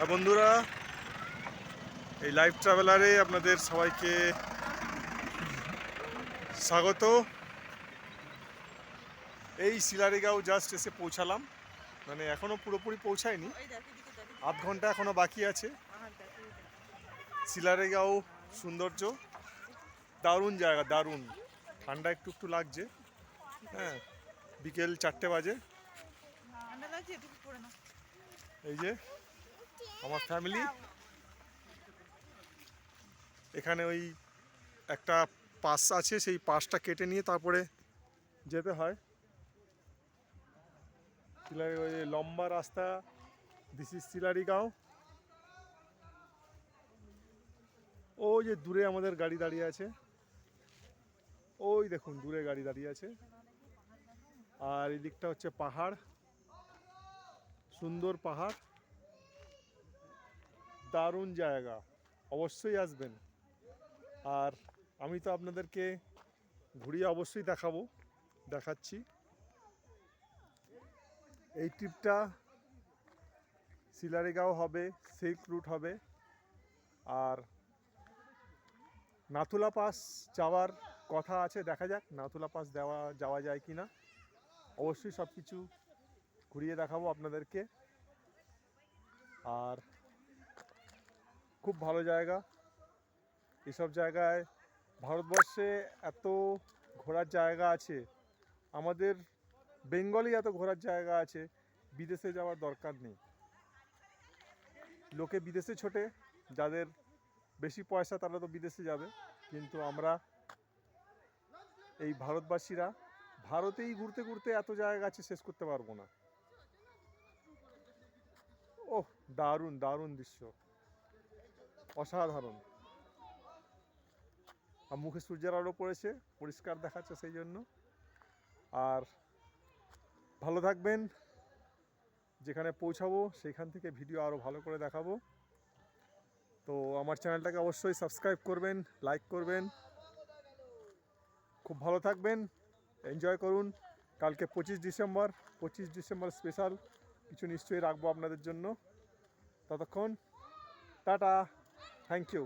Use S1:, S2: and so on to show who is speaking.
S1: হ্যাঁ বন্ধুরা এই লাইভ ট্রাভেলারে আপনাদের সবাইকে স্বাগত। এই সিলারিগাঁও জাস্ট এসে পৌঁছালাম। মানে এখনও পুরোপুরি পৌঁছায়নি। আধ ঘণ্টা এখনও বাকি আছে। সিলারিগাঁও সৌন্দর্য। দারুণ জায়গা দারুণ। ঠান্ডা একটু একটু লাগছে। হ্যাঁ বিকেল চারটে বাজে। এই যে আমার ফ্যামিলি এখানে ওই একটা পাস আছে, সেই পাসটা কেটে নিয়ে তারপরে যেতে হয়। ওই লম্বা রাস্তা দিস ইজ সিলারি গাঁও। ওই যে দূরে আমাদের গাড়ি দাঁড়িয়ে আছে। ওই দেখুন, দূরে গাড়ি দাঁড়িয়ে আছে। আর এই দিকটা হচ্ছে পাহাড়, সুন্দর পাহাড়। দারুণ জায়গা, অবশ্যই আসবেন। আর আমি তো আপনাদেরকে ঘুরিয়ে অবশ্যই দেখাবো, দেখাচ্ছি। এই ট্রিপটা সিলারিগাঁও হবে, সিল্ক রুট হবে। আর নাথুলা পাস যাওয়ার কথা আছে, দেখা যাক নাথুলা পাস দেওয়া, যাওয়া যায় কি না অবশ্যই সব কিছু ঘুরিয়ে দেখাবো আপনাদেরকে। আর খুব ভালো জায়গা। এসব জায়গায় ভারতবর্ষে এত ঘোরার জায়গা আছে। আমাদের বেঙ্গলে এত ঘোরার জায়গা আছে, বিদেশে যাওয়ার দরকার নেই। লোকে বিদেশে ছোটে, যাদের বেশি পয়সা তারা তো বিদেশে যাবে। কিন্তু আমরা এই ভারতবাসীরা ভারতেই ঘুরতে ঘুরতে এত জায়গা আছে, শেষ করতে পারব না। ওহ, দারুণ দারুণ দৃশ্য। অসাধারণ। আর মুখে সূর্যের আলো পড়েছে, পরিষ্কার দেখাচ্ছে সেই জন্য। আর ভালো থাকবেন। যেখানে পৌঁছাবো, সেখান থেকে ভিডিও আরও ভালো করে দেখাবো। তো আমার চ্যানেলটাকে অবশ্যই সাবস্ক্রাইব করবেন, লাইক করবেন। খুব ভালো থাকবেন, এনজয় করুন। কালকে পঁচিশ ডিসেম্বর পঁচিশ ডিসেম্বর স্পেশাল। কিছু নিশ্চয়ই রাখব আপনাদের জন্য। ততক্ষণ, টাটা। Thank you